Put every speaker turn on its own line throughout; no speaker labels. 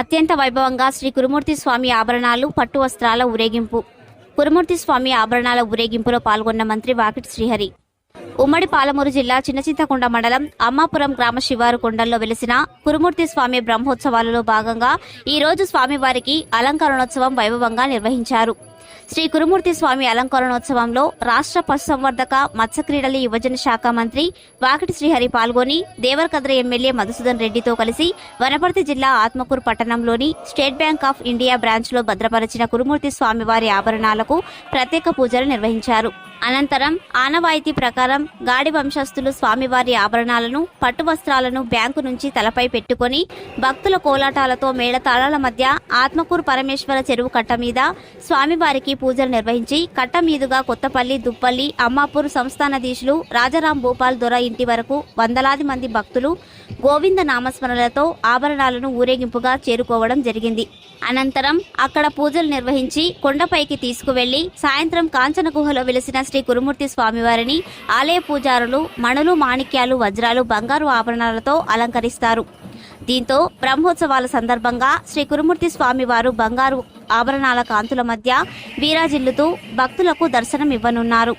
అత్యంత వైభవంగా శ్రీ కురుమూర్తి స్వామి ఆభరణాలు పట్టు వస్త్రాల ఊరేగింపు. కురుమూర్తి స్వామి ఆభరణాల ఊరేగింపులో పాల్గొన్న మంత్రి వాకిటి శ్రీహరి. ఉమ్మడి పాలమూరు జిల్లా చిన్నచింతకొండ మండలం అమ్మాపురం గ్రామ శివారు కొండల్లో వెలిసిన కురుమూర్తి స్వామి బ్రహ్మోత్సవాలలో భాగంగా ఈ రోజు స్వామివారికి అలంకరణోత్సవం వైభవంగా నిర్వహించారు. శ్రీ కురుమూర్తి స్వామి అలంకరణోత్సవంలో రాష్ట్ర పశుసంవర్ధక మత్స్యక్రీడల యువజన శాఖ మంత్రి వాకిటి శ్రీహరి పాల్గొని దేవరకద్ర ఎమ్మెల్యే మధుసూదన్ రెడ్డితో కలిసి వనపర్తి జిల్లా ఆత్మకూరు పట్టణంలోని స్టేట్ బ్యాంక్ ఆఫ్ ఇండియా బ్రాంచ్లో భద్రపరిచిన కురుమూర్తి స్వామివారి ఆభరణాలకు ప్రత్యేక పూజలు నిర్వహించారు. అనంతరం ఆనవాయితీ ప్రకారం గాడి వంశస్థులు స్వామివారి ఆభరణాలను పట్టు వస్త్రాలను బ్యాంకు నుంచి తలపై పెట్టుకొని భక్తుల కోలాటాలతో మేళతాళాల మధ్య ఆత్మకూరు పరమేశ్వర చెరువు కట్ట మీద స్వామివారి స్వామివారికి పూజలు నిర్వహించి కట్ట మీదుగా కొత్తపల్లి దుప్పల్లి అమ్మాపూర్ సంస్థానాధీశులు రాజారాం భూపాల్ దొర ఇంటి వరకు వందలాది మంది భక్తులు గోవింద నామస్మరణలతో ఆభరణాలను ఊరేగింపుగా చేరుకోవడం జరిగింది. అనంతరం అక్కడ పూజలు నిర్వహించి కొండపైకి తీసుకువెళ్ళి సాయంత్రం కాంచన గుహలో వెలిసిన శ్రీ కురుమూర్తి స్వామివారిని ఆలయ పూజారులు మణులు మాణిక్యాలు వజ్రాలు బంగారు ఆభరణాలతో అలంకరిస్తారు. దీంతో బ్రహ్మోత్సవాల సందర్భంగా శ్రీ కురుమూర్తి స్వామివారు బంగారు ఆభరణాల కాంతుల మధ్య వీరాజిల్లుతూ భక్తులకు దర్శనం ఇవ్వనున్నారు.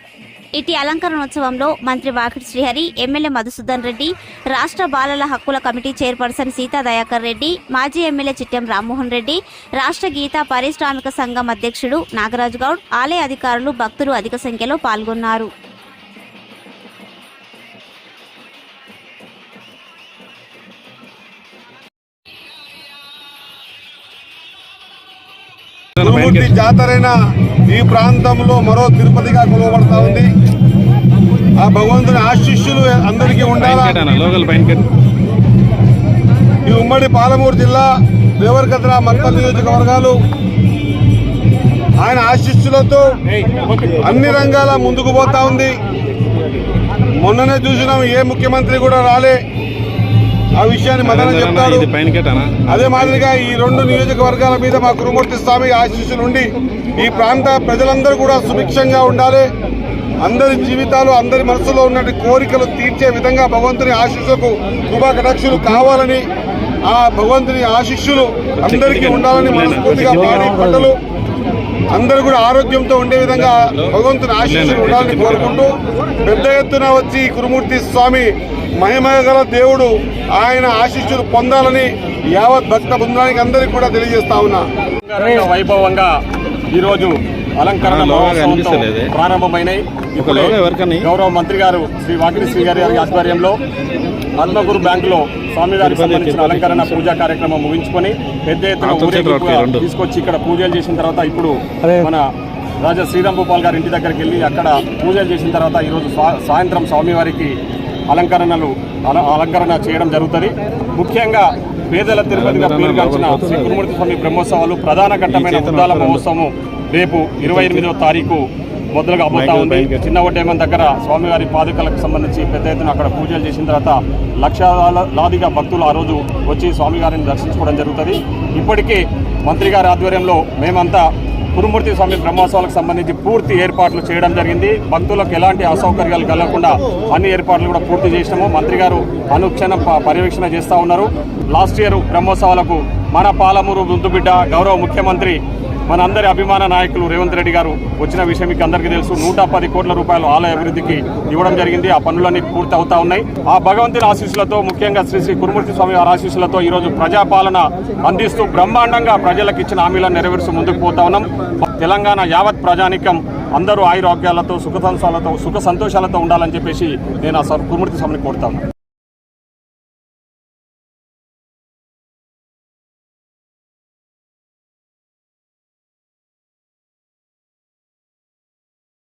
ఇటీ అలంకరణోత్సవంలో మంత్రి వాకిటి శ్రీహరి ఎమ్మెల్యే మధుసూదన్ రెడ్డి రాష్ట్ర బాలల హక్కుల కమిటీ చైర్పర్సన్ సీతా దయాకర్ రెడ్డి మాజీ ఎమ్మెల్యే చిట్టెం రామ్మోహన్ రెడ్డి రాష్ట్ర గీతా పారిశ్రామిక సంఘం అధ్యక్షుడు నాగరాజు గౌడ్ ఆలయ అధికారులు భక్తులు అధిక సంఖ్యలో పాల్గొన్నారు.
తిరుమూర్తి జాతరైన ఈ ప్రాంతంలో మరో తిరుపతిగా కొలవబడతా ఉంది. ఆ భగవంతుని ఆశీస్సులు అందరికీ ఉండాలా? ఈ ఉమ్మడి పాలమూరు జిల్లా దేవరకద్ర మక్తల్ నియోజకవర్గాలు ఆయన ఆశీస్సులతో అన్ని రంగాల ముందుకు పోతా ఉంది. మొన్ననే చూసినాం ఏ ముఖ్యమంత్రి కూడా రాలే. ఆ విషయాన్ని మదన చెప్తాడు.
కట్టనా?
అదే మాదిరిగా ఈ రెండు నియోజకవర్గాల మీద మా గురుమూర్తి స్వామి ఆశీస్సులు ఉండి ఈ ప్రాంత ప్రజలందరూ కూడా సుభిక్షంగా ఉండాలి. అందరి జీవితాలు అందరి మనసులో ఉన్న కోరికలు తీర్చే విధంగా భగవంతుని ఆశీస్సులకు కటాక్షులు కావాలని ఆ భగవంతుని ఆశీస్సులు అందరికీ ఉండాలని మనస్ఫూర్తిగా పాడి పంటలు అందరూ కూడా ఆరోగ్యంతో ఉండే విధంగా భగవంతుని ఆశీస్సులు ఉండాలని కోరుకుంటూ పెద్ద ఎత్తున వచ్చి కురుమూర్తి స్వామి మహిమగల దేవుడు ఆయన ఆశీస్సులు పొందాలని యావత్ భక్త బృందానికి అందరికీ కూడా తెలియజేస్తా ఉన్నా.
వైభవంగా ఈరోజు అలంకరణ. ప్రారంభమైనాయి ఇప్పుడే? గౌరవ మంత్రి గారు శ్రీ వాకిటి శ్రీ గారి ఆధ్వర్యంలో ఆత్మగురు బ్యాంకులో స్వామివారికి సంబంధించిన అలంకరణ పూజా కార్యక్రమం ముగించుకొని పెద్ద ఎత్తున ఊరేగింపుగా. తీసుకొచ్చి ఇక్కడ పూజలు చేసిన తర్వాత ఇప్పుడు మన రాజా శ్రీరామ్ భూపాల్ గారి ఇంటి దగ్గరికి వెళ్ళి అక్కడ పూజలు చేసిన తర్వాత ఈరోజు సాయంత్రం స్వామివారికి అలంకరణలు అల- అలంకరణ చేయడం జరుగుతుంది ముఖ్యంగా పేదల తిరుపతిగా పేరుగాంచిన శ్రీ కురుమూర్తి స్వామి బ్రహ్మోత్సవాలు ప్రధాన ఘట్టమైన ఉద్దాల మహోత్సవం రేపు ఇరవై ఎనిమిదవ తారీఖు మొదలుగా అబ్బోతా ఉంది. చిన్న ఒడ్డేమన్ దగ్గర స్వామివారి పాదుకలకు సంబంధించి పెద్ద ఎత్తున అక్కడ పూజలు చేసిన తర్వాత లక్షలాదిగా భక్తులు ఆ రోజు వచ్చి స్వామివారిని దర్శించుకోవడం జరుగుతుంది. ఇప్పటికే మంత్రి గారి ఆధ్వర్యంలో మేమంతా కురుమూర్తి స్వామి బ్రహ్మోత్సవాలకు సంబంధించి పూర్తి ఏర్పాట్లు చేయడం జరిగింది. భక్తులకు ఎలాంటి అసౌకర్యాలు కలగకుండా అన్ని ఏర్పాట్లు కూడా పూర్తి చేసినాము. మంత్రి గారు అనుక్షణం పర్యవేక్షణ చేస్తూ ఉన్నారు. లాస్ట్ ఇయర్ బ్రహ్మోత్సవాలకు మన పాలమూరు ముద్దుబిడ్డ గౌరవ ముఖ్యమంత్రి మన అందరి అభిమాన నాయకులు రేవంత్ రెడ్డి గారు వచ్చిన విషయం మీకు అందరికీ తెలుసు. నూట పది కోట్ల రూపాయలు ఆలయ అభివృద్ధికి ఇవ్వడం జరిగింది. ఆ పనులన్నీ పూర్తి అవుతా ఉన్నాయి. ఆ భగవంతుని ఆశీస్సులతో ముఖ్యంగా శ్రీ శ్రీ కురుమూర్తి స్వామి వారి ఆశీస్సులతో ఈరోజు ప్రజాపాలన అందిస్తూ బ్రహ్మాండంగా ప్రజలకు ఇచ్చిన హామీలను నెరవేరుస్తూ ముందుకు పోతా ఉన్నాం. తెలంగాణ యావత్ ప్రజానికం అందరూ ఆయురోగ్యాలతో సుఖ సంతోషాలతో సుఖ సంతోషాలతో ఉండాలని చెప్పేసి నేను ఆ కురుమూర్తి స్వామిని కోరుతాను